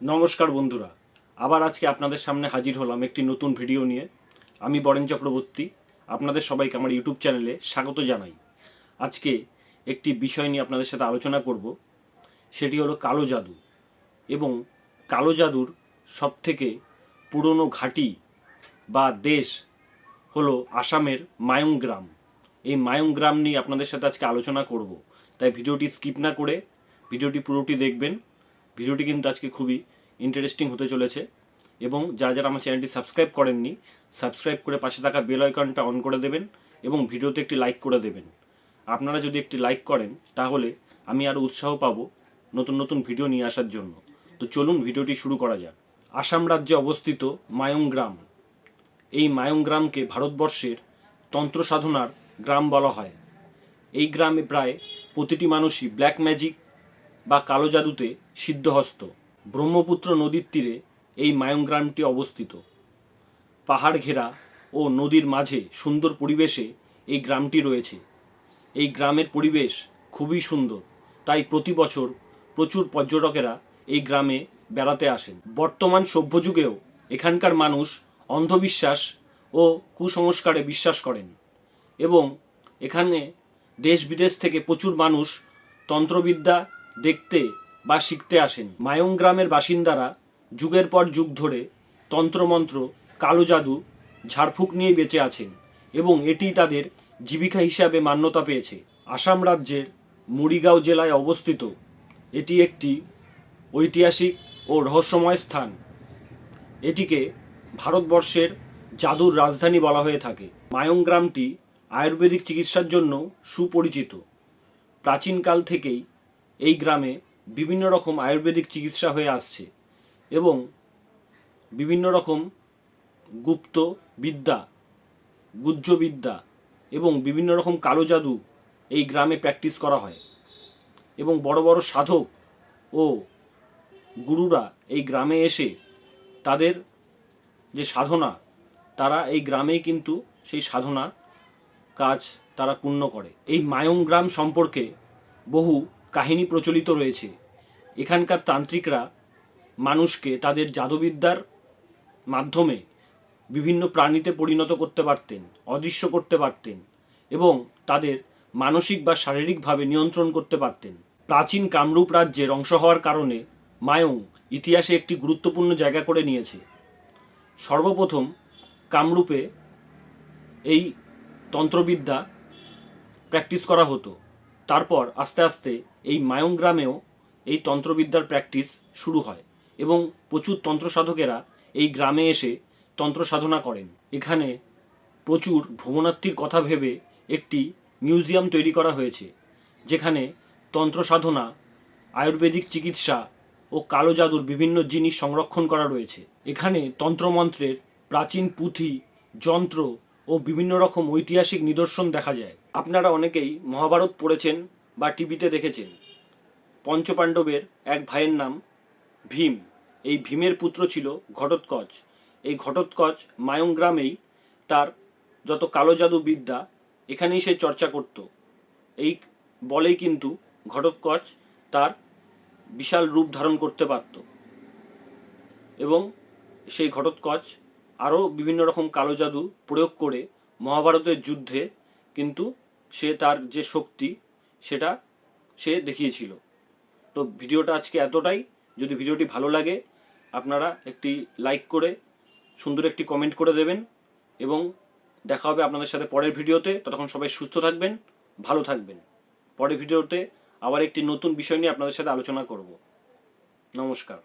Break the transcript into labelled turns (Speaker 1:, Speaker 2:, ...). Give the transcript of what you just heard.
Speaker 1: নমস্কার বন্ধুরা। আবার আজকে আপনাদের সামনে হাজির হলাম একটি নতুন ভিডিও নিয়ে। আমি বরেন চক্রবর্তী, আপনাদের সবাইকে আমার ইউটিউব চ্যানেলে স্বাগত জানাই। আজকে একটি বিষয় নিয়ে আপনাদের সাথে আলোচনা করব, সেটি হলো কালো জাদু। এবং কালো জাদুর সবথেকে পুরনো ঘাঁটি বা দেশ হলো আসামের মায়ং গ্রাম এই মায়ং গ্রাম নিয়ে আপনাদের সাথে আজকে আলোচনা করব। তাই ভিডিওটি স্কিপ না করে ভিডিওটি পুরোটি দেখবেন। ভিডিওটি কিন্তু আজকে খুবই ইন্টারেস্টিং হতে চলেছে। এবং যারা যারা আমার চ্যানেলটি সাবস্ক্রাইব করেননি সাবস্ক্রাইব করে পাশে থাকা বেল আইকনটা অন করে দেবেন এবং ভিডিওতে একটি লাইক করে দেবেন। আপনারা যদি একটি লাইক করেন, তাহলে আমি আরও উৎসাহ পাব নতুন নতুন ভিডিও নিয়ে আসার জন্য। তো চলুন ভিডিওটি শুরু করা যাক। আসাম রাজ্যে অবস্থিত মায়ং গ্রাম। এই মায়ং গ্রামকে ভারতবর্ষের তন্ত্র সাধনার গ্রাম বলা হয়। এই গ্রামে প্রায় প্রতিটি মানুষই ব্ল্যাক ম্যাজিক বা কালো জাদুতে সিদ্ধহস্ত ব্রহ্মপুত্র নদীর তীরে এই মায়ং গ্রামটি অবস্থিত। পাহাড় ঘেরা ও নদীর মাঝে সুন্দর পরিবেশে এই গ্রামটি রয়েছে। এই গ্রামের পরিবেশ খুবই সুন্দর, তাই প্রতি বছর প্রচুর পর্যটকেরা এই গ্রামে বেড়াতে আসেন। বর্তমান সভ্যযুগেও এখানকার মানুষ অন্ধবিশ্বাস ও কুসংস্কারে বিশ্বাস করেন এবং এখানে দেশ বিদেশ থেকে প্রচুর মানুষ তন্ত্রবিদ্যা দেখতে বা শিখতে আসেন। মায়ং গ্রামের বাসিন্দারা যুগের পর যুগ ধরে তন্ত্রমন্ত্র, কালো জাদু, ঝাড়ফুঁক নিয়ে বেঁচে আছেন এবং এটি তাদের জীবিকা হিসাবে মান্যতা পেয়েছে। আসাম রাজ্যের মুড়িগাঁও জেলায় অবস্থিত এটি একটি ঐতিহাসিক ও রহস্যময় স্থান। এটিকে ভারতবর্ষের জাদুর রাজধানী বলা হয়ে থাকে। মায়ং গ্রামটি আয়ুর্বেদিক চিকিৎসার জন্য সুপরিচিত। প্রাচীনকাল থেকেই এই গ্রামে বিভিন্ন রকম আয়ুর্বেদিক চিকিৎসা হয়ে আসছে এবং বিভিন্ন রকম গুপ্ত বিদ্যা, গুহ্য বিদ্যা এবং বিভিন্ন রকম কালো জাদু এই গ্রামে প্র্যাকটিস করা হয় এবং বড় বড় সাধক ও গুরুরা এই গ্রামে এসে তাদের যে সাধনা, তারা এই গ্রামেই কিন্তু সেই সাধনা কাজ তারা পূর্ণ করে। এই মায়ং গ্রাম সম্পর্কে বহু কাহিনী প্রচলিত রয়েছে। এখানকার তান্ত্রিকরা মানুষকে তাদের জাদুবিদ্যার মাধ্যমে বিভিন্ন প্রাণীতে পরিণত করতে পারতেন, অদৃশ্য করতে পারতেন এবং তাদের মানসিক বা শারীরিকভাবে নিয়ন্ত্রণ করতে পারতেন। প্রাচীন কামরূপ রাজ্যের অংশ হওয়ার কারণে মায়ং ইতিহাসে একটি গুরুত্বপূর্ণ জায়গা করে নিয়েছে। সর্বপ্রথম কামরূপে এই তন্ত্রবিদ্যা প্র্যাকটিস করা হতো। তারপর আস্তে আস্তে এই মায়ং গ্রামেও এই তন্ত্রবিদ্যার প্র্যাকটিস শুরু হয় এবং প্রচুর তন্ত্র সাধকেরা এই গ্রামে এসে তন্ত্র সাধনা করেন। এখানে প্রচুর ভ্রমণার্থীর কথা ভেবে একটি মিউজিয়াম তৈরি করা হয়েছে, যেখানে তন্ত্র সাধনা আয়ুর্বেদিক চিকিৎসা ও কালো জাদুর বিভিন্ন জিনিস সংরক্ষণ করা রয়েছে। এখানে তন্ত্রমন্ত্রের প্রাচীন পুঁথি, যন্ত্র ও বিভিন্ন রকম ঐতিহাসিক নিদর্শন দেখা যায়। আপনারা অনেকেই মহাভারত পড়েছেন বা টিভিতে দেখেছেন। পঞ্চপাণ্ডবের এক ভাইয়ের নাম ভীম। এই ভীমের পুত্র ছিল ঘটোৎকচ। এই ঘটোৎকচ মায়ং গ্রামেই তার যত কালো জাদু বিদ্যা, এখানেই সে চর্চা করত। এই বলেই কিন্তু ঘটোৎকচ তার বিশাল রূপ ধারণ করতে পারত। এবং সেই ঘটোৎকচ আরও বিভিন্ন রকম কালো জাদু প্রয়োগ করে মহাভারতের যুদ্ধে কিন্তু সে তার যে শক্তি, সেটা সে দেখিয়েছিল। তো ভিডিওটা আজকে এতটাই। যদি ভিডিওটি ভালো লাগে, আপনারা একটি লাইক করে, সুন্দর একটি কমেন্ট করে দেবেন এবং দেখা হবে আপনাদের সাথে পরের ভিডিওতে। ততক্ষণ সবাই সুস্থ থাকবেন, ভালো থাকবেন। পরের ভিডিওতে আবার একটি নতুন বিষয় নিয়ে আপনাদের সাথে আলোচনা করব। নমস্কার।